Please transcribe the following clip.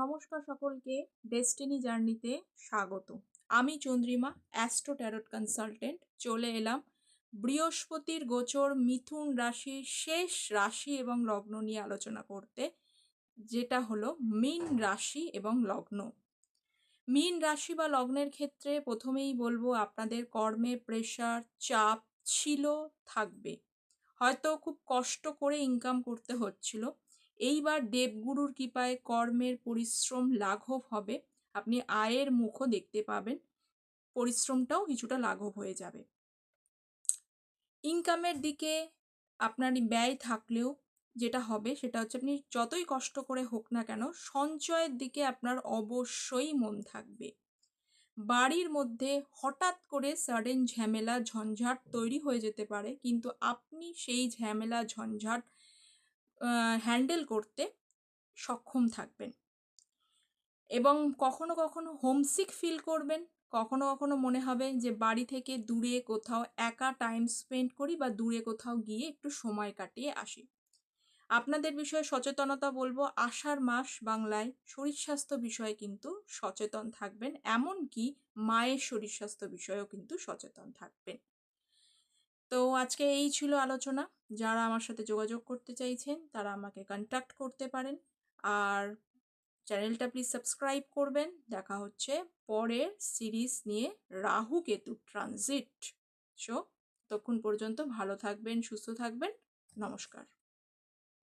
নমস্কার সকলকে ডেস্টিনি জার্নিতে স্বাগত। আমি চন্দ্রিমা অ্যাস্ট্রো ট্যারট কনসালটেন্ট চলে এলাম বৃহস্পতির গোচর মিথুন রাশির শেষ রাশি এবং লগ্ন নিয়ে আলোচনা করতে, যেটা হলো মীন রাশি এবং লগ্ন। মীন রাশি বা লগ্নের ক্ষেত্রে প্রথমেই বলব, আপনাদের কর্মে প্রেশার চাপ ছিল, থাকবে। হয়তো খুব কষ্ট করে ইনকাম করতে হচ্ছিল এইবার দেবগুরুর কৃপায় কর্মের পরিশ্রম লাঘব হবে। আপনি আয়ের মুখও দেখতে পাবেন। পরিশ্রমটাও কিছুটা লাঘব হয়ে যাবে। ইনকামের দিকে আপনার ব্যয় থাকলেও যেটা হবে সেটা হচ্ছে আপনি যতই কষ্ট করে হোক না কেন সঞ্চয়ের দিকে আপনার অবশ্যই মন থাকবে। বাড়ির মধ্যে হঠাৎ করে সাডেন ঝামেলা, ঝঞ্ঝাট তৈরি হয়ে যেতে পারে। কিন্তু আপনি সেই ঝামেলা, ঝঞ্ঝাট হ্যান্ডেল করতে সক্ষম থাকবেন। এবং কখনো কখনো হোমসিক ফিল করবেন। কখনো কখনো মনে হবে যে, বাড়ি থেকে দূরে কোথাও একা টাইম স্পেন্ড করি বা দূরে কোথাও গিয়ে একটু সময় কাটিয়ে আসি। আপনাদের বিষয়ে সচেতনতা বলব, আষাঢ় মাস বাংলায় শরীর স্বাস্থ্য বিষয়ে কিন্তু সচেতন থাকবেন। এমনকি মায়ের শরীর স্বাস্থ্য বিষয়েও কিন্তু সচেতন থাকবেন। তো আজকে এই ছিল আলোচনা। যারা আমার সাথে যোগাযোগ করতে চাইছেন, তারা আমাকে কন্ট্যাক্ট করতে পারেন। আর চ্যানেলটা প্লিজ সাবস্ক্রাইব করবেন। দেখা হচ্ছে পরের সিরিজ নিয়ে রাহু কেতু ট্রানজিট সো তখন পর্যন্ত ভালো থাকবেন, সুস্থ থাকবেন। নমস্কার।